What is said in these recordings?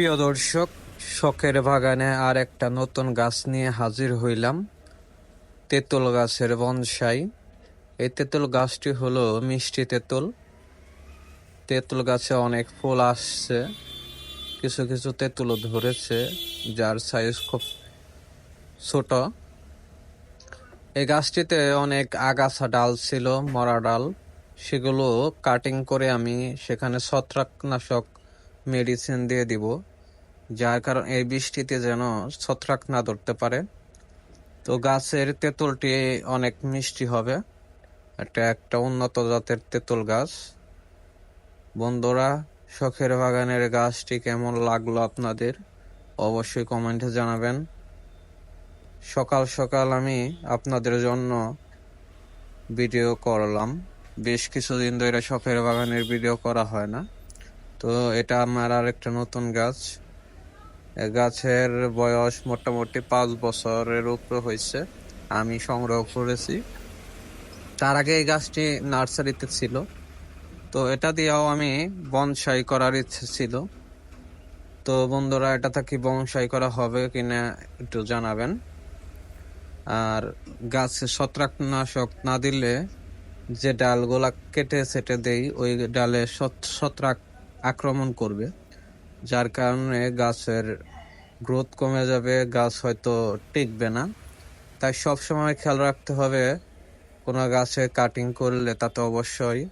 প্রিয় দর্শক, শখের বাগানে আর একটা নতুন গাছ নিয়ে হাজির হইলাম, তেঁতুল গাছের বনসাই। এই তেঁতুল গাছটি হলো মিষ্টি তেঁতুল। তেঁতুল গাছে অনেক ফুল আসছে, কিছু কিছু তেঁতুলও ধরেছে, যার সাইজ খুব ছোট। এই গাছটিতে অনেক আগাছা ডাল ছিল, মরা ডাল। সেগুলো কাটিং করে আমি সেখানে ছত্রাকনাশক মেডিসিন দিয়ে দিব, যার কারণ এই বৃষ্টিতে যেন ছত্রাক না ধরতে পারে। তো গাছের তেঁতুলটি অনেক মিষ্টি হবে। এটা একটা উন্নত জাতের তেঁতুল গাছ। বন্ধুরা, শখের বাগানের গাছটি কেমন লাগল আপনাদের? অবশ্যই কমেন্টে জানাবেন। সকাল সকাল আমি আপনাদের জন্য ভিডিও করলাম। বেশ কিছুদিন ধরে শখের বাগানের ভিডিও করা হয় না। তো এটা আমার আর একটা নতুন গাছ। গাছের বয়স মোটামুটি পাঁচ বছরের উপরে হয়েছে, আমি সংগ্রহ করেছি। তার আগে এই গাছটি নার্সারিতে ছিল। তো এটা দিয়েও আমি বনসাই করার ইচ্ছে ছিল। তো বন্ধুরা, এটা থেকে বনসাই করা হবে কিনা একটু জানাবেন। আর গাছে ছত্রাকনাশক না দিলে যে ডালগুলা কেটে সেটে দেই, ওই ডালে ছত- ছত্রাক আক্রমণ করবে, যার কারণে গাছের গ্রোথ কমে যাবে, গাছ হয়তো টিকবে না। তাই সব সময় খেয়াল রাখতে হবে, কোনো গাছে কাটিং করলে তাতে অবশ্যই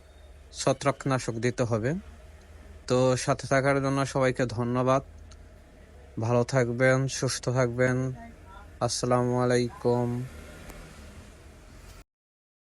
ছত্রাকনাশক দিতে হবে। তো সাথে থাকার জন্য সবাইকে ধন্যবাদ। ভালো থাকবেন, সুস্থ থাকবেন। আসসালামু আলাইকুম।